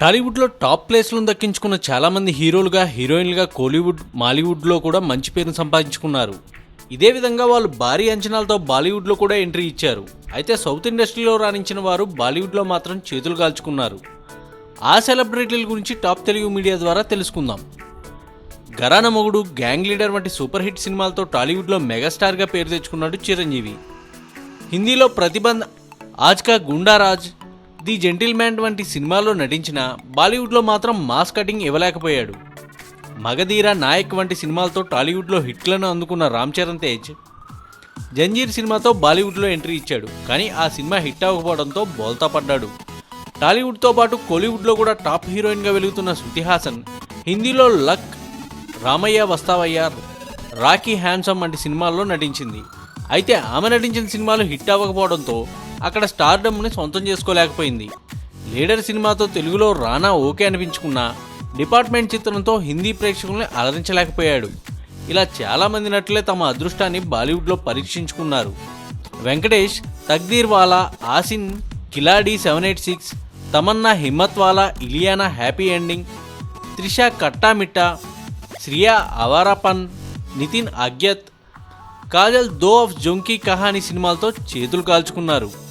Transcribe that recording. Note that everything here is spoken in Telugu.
టాలీవుడ్లో టాప్ ప్లేస్లను దక్కించుకున్న చాలామంది హీరోలుగా హీరోయిన్లుగా కోలీవుడ్ మాలీవుడ్లో కూడా మంచి పేరును సంపాదించుకున్నారు. ఇదే విధంగా వాళ్ళు భారీ అంచనాలతో బాలీవుడ్లో కూడా ఎంట్రీ ఇచ్చారు. అయితే సౌత్ ఇండస్ట్రీలో రాణించిన వారు బాలీవుడ్లో మాత్రం చేతులు కాల్చుకున్నారు. ఆ సెలబ్రిటీల గురించి టాప్ తెలుగు మీడియా ద్వారా తెలుసుకుందాం. గరాన మొగుడు గ్యాంగ్ లీడర్ వంటి సూపర్ హిట్ సినిమాలతో టాలీవుడ్లో మెగాస్టార్గా పేరు తెచ్చుకున్నాడు చిరంజీవి. హిందీలో ప్రతిబంధ్ ఆజ్కా గుండారాజ్ ది జెంటిల్మ్యాన్ వంటి సినిమాల్లో నటించిన బాలీవుడ్లో మాత్రం మాస్ కటింగ్ ఇవ్వలేకపోయాడు. మగధీర నాయక్ వంటి సినిమాలతో టాలీవుడ్లో హిట్లను అందుకున్న రామ్ చరణ్ తేజ్ జంజీర్ సినిమాతో బాలీవుడ్లో ఎంట్రీ ఇచ్చాడు. కానీ ఆ సినిమా హిట్ అవ్వకపోవడంతో బోల్తా పడ్డాడు. టాలీవుడ్తో పాటు కోలీవుడ్లో కూడా టాప్ హీరోయిన్గా వెలుగుతున్న శృతి హాసన్ హిందీలో లక్ రామయ్య వస్తావయ్య రాఖీ హ్యాండ్సమ్ వంటి సినిమాల్లో నటించింది. అయితే ఆమె నటించిన సినిమాలు హిట్ అవ్వకపోవడంతో అక్కడ స్టార్డమ్ని సొంతం చేసుకోలేకపోయింది. లీడర్ సినిమాతో తెలుగులో రానా ఓకే అనిపించుకున్నా డిపార్ట్మెంట్ చిత్రంతో హిందీ ప్రేక్షకుల్ని అలరించలేకపోయాడు. ఇలా చాలామంది నటులే తమ అదృష్టాన్ని బాలీవుడ్లో పరీక్షించుకున్నారు. Venkatesh Taqdeer wala Asin Khiladi seven eight six Tamannaah Himmat wala Ileana happy ending Trisha Khatta Meetha Shriya Awarapan Nithin Agyaat Kajal దో ఆఫ్ జొంకీ కహాని సినిమాలతో చేతులు కాల్చుకున్నారు.